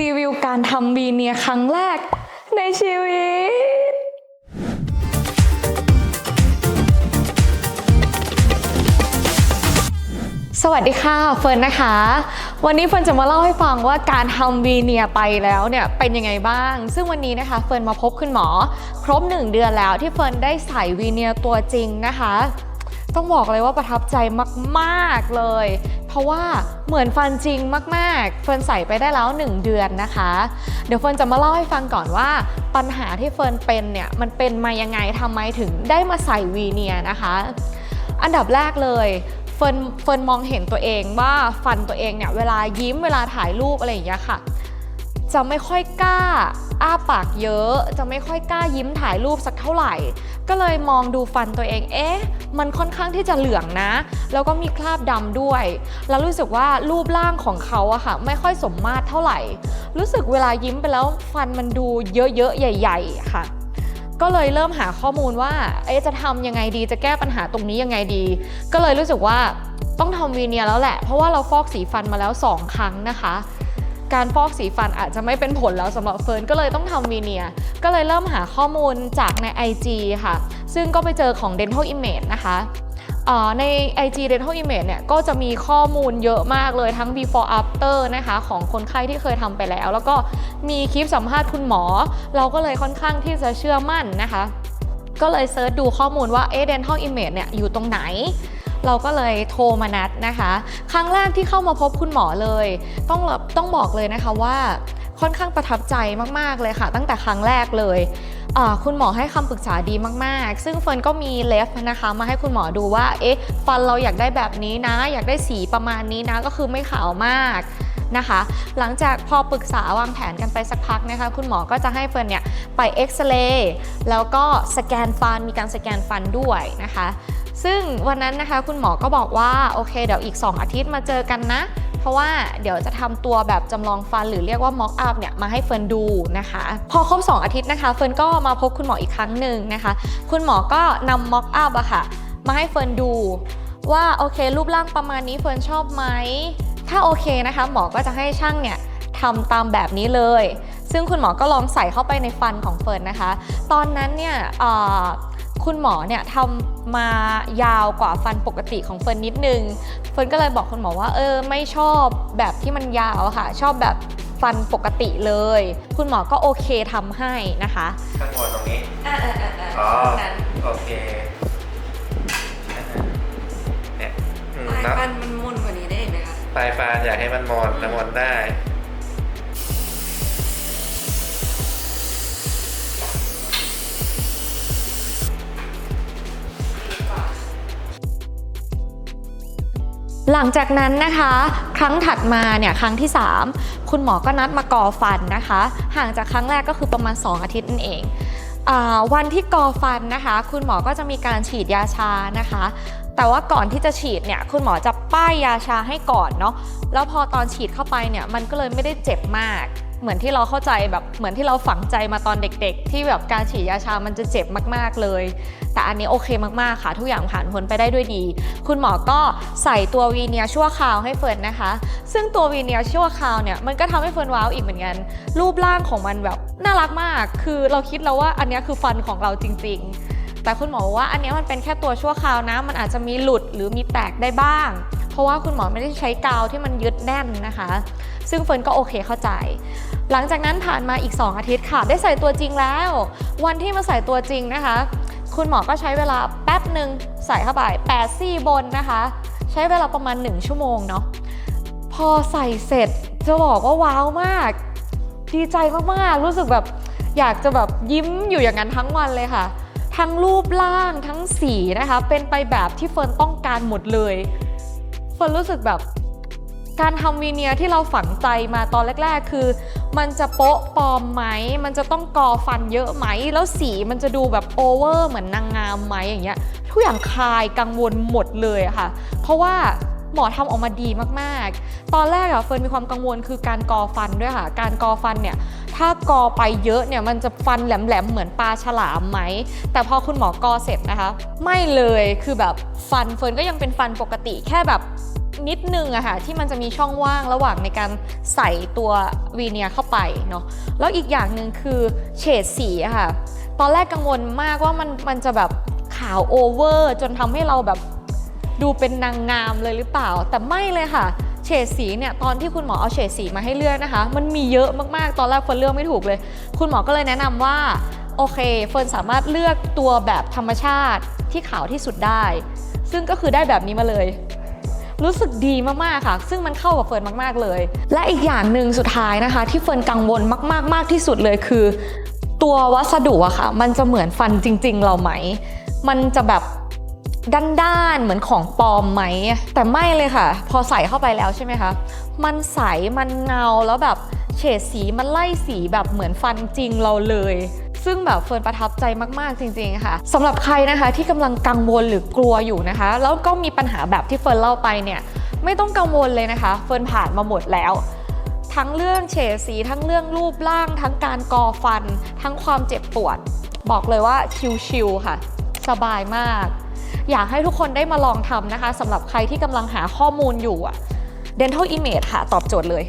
รีวิวการทำวีเนียร์ครั้งแรกในชีวิต สวัสดีค่ะเฟิร์นนะคะ วันนี้เฟิร์นจะมาเล่าให้ฟังว่าการทำวีเนียร์ไปแล้วเนี่ยเป็นยังไงบ้าง ซึ่งวันนี้นะคะเฟิร์นมาพบคุณหมอ ครบ 1 เดือนแล้วที่เฟิร์นได้ใส่วีเนียร์ตัวจริงนะคะ ต้องบอกเลยว่าประทับใจมากๆเลย เพราะว่าเหมือนฟันจริงมากๆ เฟิร์นใส่ไปได้แล้ว 1 เดือนนะคะ เดี๋ยวเฟิร์นจะมาเล่าให้ฟังก่อนว่า ปัญหาที่เฟิร์นเป็นเนี่ยมันเป็นมายังไงทำไมถึงได้มาใส่วีเนียนะคะ อันดับแรกเลยเฟิร์นเฟิร์นมองเห็นตัวเองว่าฟันตัวเองเนี่ยเวลายิ้มเวลาถ่ายรูปอะไรอย่างเงี้ยค่ะ จะไม่ค่อยกล้า อ้าปากเยอะ จะไม่ค่อยกล้ายิ้มถ่ายรูปสักเท่าไหร่ ก็เลยมองดูฟันตัวเอง เอ๊ะ มันค่อนข้างที่จะเหลืองนะ แล้วก็มีคราบดำด้วย แล้วรู้สึกว่ารูปร่างของเขาอะค่ะ ไม่ค่อยสมมาตรเท่าไหร่ รู้สึกเวลายิ้มไปแล้วฟันมันดูเยอะๆ ใหญ่ ๆ ค่ะก็เลยเริ่มหาข้อมูลว่าเอ๊ะจะทำยังไงดีจะแก้ปัญหาตรงนี้ยังไงดี ก็เลยรู้สึกว่าต้องทำวีเนียแล้วแหละ เพราะว่าเราฟอกสีฟันมาแล้ว 2 ครั้งนะคะ การฟอกสีฟันอาจจะไม่เป็นผลแล้วสำหรับเฟิร์นก็เลยต้องทำวีเนียร์ก็เลยเริ่มหาข้อมูลจากใน IG ค่ะ ซึ่งก็ไปเจอของ Dental Image นะคะใน IG Dental Image เนี่ยก็จะมีข้อมูลเยอะมากเลยทั้ง before after นะคะของคนไข้ที่เคยทำไปแล้ว แล้วก็มีคลิปสัมภาษณ์คุณหมอ เราก็เลยค่อนข้างที่จะเชื่อมั่นนะคะ ก็เลยเซิร์ชดูข้อมูลว่าเอ๊ะ dental image เนี่ยอยู่ตรงไหน เราก็เลยโทรมานัดนะคะ ครั้งแรกที่เข้ามาพบคุณหมอเลย ต้องต้องบอกเลยนะคะว่าค่อนข้างประทับใจมาก ๆ เลยค่ะ ตั้งแต่ครั้งแรกเลย คุณหมอให้คำปรึกษาดีมาก ๆ ซึ่งเฟิร์นก็มีเลฟนะคะ มาให้คุณหมอดูว่า เอ๊ะ ฟันเราอยากได้แบบนี้นะ อยากได้สีประมาณนี้นะ ก็คือไม่ขาวมากนะคะ หลังจากพอปรึกษาวางแผนกันไปสักพักนะคะ คุณหมอก็จะให้เฟิร์นเนี่ยไปเอ็กซเรย์ แล้วก็สแกนฟัน มีการสแกนฟันด้วยนะคะ ซึ่งวันนั้นนะคะคุณหมอก็บอกว่าโอเคเดี๋ยวอีก 2 อาทิตย์มาเจอกันนะ เพราะว่าเดี๋ยวจะทำตัวแบบจำลองฟันหรือเรียกว่า mock up เนี่ยมาให้เฟิร์นดูนะคะ พอครบ 2 อาทิตย์นะคะเฟิร์นก็มาพบคุณหมออีกครั้งหนึ่งนะคะ คุณหมอก็นำ mock up อะค่ะ มาให้เฟิร์นดู ว่าโอเค รูปร่างประมาณนี้เฟิร์นชอบไหมถ้าโอเคนะคะหมอก็จะให้ช่างเนี่ยทำตามแบบนี้เลย ซึ่งคุณหมอก็ลองใส่เข้าไปในฟันของเฟิร์นนะคะ ตอนนั้นเนี่ย คุณหมอเนี่ยทำมายาวกว่าฟันปกติของเฟิร์นนิดนึง เฟิร์นก็เลยบอกคุณหมอว่าเออไม่ชอบแบบที่มันยาวอะค่ะ ชอบแบบฟันปกติเลย คุณหมอก็โอเคทำให้นะคะข้างบนตรงนี้อ่าอ่าอ่าอ๋อนั้นโอเคเนี่ยอืมปลายแล้วฟันมันมนกว่านี้ได้ไหมคะปลายฟันอยากให้มันหมดแต่หมดได้ หลังจากนั้นนะคะ ครั้งถัดมาเนี่ยครั้งที่ 3 คุณหมอก็นัดมากอฟันนะคะ ห่างจากครั้งแรกก็คือประมาณ 2 อาทิตย์นั่นเองอวันที่กอฟันนะคะ คุณหมอก็จะมีการฉีดยาชานะคะ แต่ว่าก่อนที่จะฉีดเนี่ยคุณหมอจะป้ายยาชาให้ก่อนเนาะแล้วพอตอนฉีดเข้าไปเนี่ยมันก็เลยไม่ได้เจ็บมาก เหมือนที่เราเข้าใจแบบเหมือนที่เราฝังใจมาตอนเด็ก ๆ ที่แบบการฉีดยาชา มันจะเจ็บมากๆเลย แต่อันนี้โอเคมากๆค่ะ ทุกอย่างผ่านพ้นไปได้ด้วยดี คุณหมอก็ใส่ตัววีเนียชั่วคราวให้เฟิร์นนะคะ ซึ่งตัววีเนียชั่วคราวเนี่ยมันก็ทำให้เฟิร์นว้าวอีกเหมือนกัน รูปร่างของมันแบบน่ารักมาก คือเราคิดแล้วว่าอันนี้คือฟันของเราจริง ๆ แต่คุณหมอบอกว่าอันนี้มันเป็นแค่ตัวชั่วคราวนะ มันอาจจะมีหลุดหรือมีแตกได้บ้าง เพราะว่าคุณหมอไม่ได้ใช้กาวที่มันยึดแน่นนะคะ ซึ่งเฟิร์นก็โอเคเข้าใจ หลังจากนั้นผ่านมาอีก 2 อาทิตย์ค่ะ ได้ใส่ตัวจริงแล้ว วันที่มาใส่ตัวจริงนะคะ คุณหมอก็ใช้เวลาแป๊บหนึ่งใส่เข้าไป8ซี่บนนะคะ ใช้เวลาประมาณ 1 ชั่วโมงเนาะพอใส่เสร็จจะบอกว่าว้าวมาก ดีใจมากๆรู้สึกแบบอยากจะแบบยิ้มอยู่อย่างนั้นทั้งวันเลยค่ะ ทั้งรูปร่างทั้งสีนะคะ เป็นไปแบบที่เฟิร์นต้องการหมดเลย เฟิร์นรู้สึกแบบการทำวีเนียร์ที่เราฝังใจมาตอนแรก ๆ คือ มันจะโป๊ะปลอมไหม มันจะต้องกอฟันเยอะไหม แล้วสีมันจะดูแบบโอเวอร์เหมือนนางงามไหมอย่างเงี้ย ทุกอย่างคลายกังวลหมดเลยอะค่ะ เพราะว่า หมอทำออกมาดีมากๆ ตอนแรกอะเฟิร์นมีความกังวลคือการกอฟันด้วยค่ะ การกอฟันเนี่ยถ้ากอไปเยอะเนี่ยมันจะฟันแหลมๆเหมือนปลาฉลามไหม แต่พอคุณหมอกอเสร็จนะคะ ไม่เลยคือแบบฟันเฟิร์นก็ยังเป็นฟันปกติแค่แบบนิดนึงอะค่ะที่มันจะมีช่องว่างระหว่างในการใส่ตัววีเนียเข้าไปเนาะแล้วอีกอย่างหนึ่งคือเฉดสีอะค่ะ ตอนแรกกังวลมากว่ามันมันจะแบบขาวโอเวอร์ จนทำให้เราแบบ ดูเป็นนางงามเลยหรือเปล่า แต่ไม่เลยค่ะ เฉดสีเนี่ยตอนที่คุณหมอเอาเฉดสีมาให้เลือกนะคะ มันมีเยอะมากๆ ตอนแรกเฟิร์นเลือกไม่ถูกเลย คุณหมอก็เลยแนะนำว่าโอเคเฟิร์นสามารถเลือกตัวแบบธรรมชาติที่ขาวที่สุดได้ ซึ่งก็คือได้แบบนี้มาเลยรู้สึกดีมาก ๆ ค่ะ ซึ่งมันเข้ากับเฟิร์นมาก ๆ เลย และอีกอย่างหนึ่งสุดท้ายนะคะ ที่เฟิร์นกังวลมากๆ มากที่สุดเลยคือ ตัววัสดุอะค่ะ มันจะเหมือนฟันจริง ๆ เราไหม มันจะแบบ ด้านๆเหมือนของปลอมไหม แต่ไม่เลยค่ะ พอใส่เข้าไปแล้วใช่ไหมคะ มันใส มันเงาแล้วแบบเฉดสีมันไล่สีแบบเหมือนฟันจริงเราเลย ซึ่งแบบเฟิร์นประทับใจมากๆจริงๆค่ะสำหรับใครนะคะที่กำลังกังวลหรือกลัวอยู่นะคะ แล้วก็มีปัญหาแบบที่เฟิร์นเล่าไปเนี่ยไม่ต้องกังวลเลยนะคะ เฟิร์นผ่านมาหมดแล้วทั้งเรื่องเฉดสีทั้งเรื่องรูปร่าง ทั้งการกอฟัน ทั้งความเจ็บปวด บอกเลยว่าชิลๆค่ะ สบายมาก อยากให้ทุกคนได้มาลองทำนะคะสำหรับใครที่กำลังหาข้อมูลอยู่อะ Dental Image ค่ะ ตอบโจทย์เลย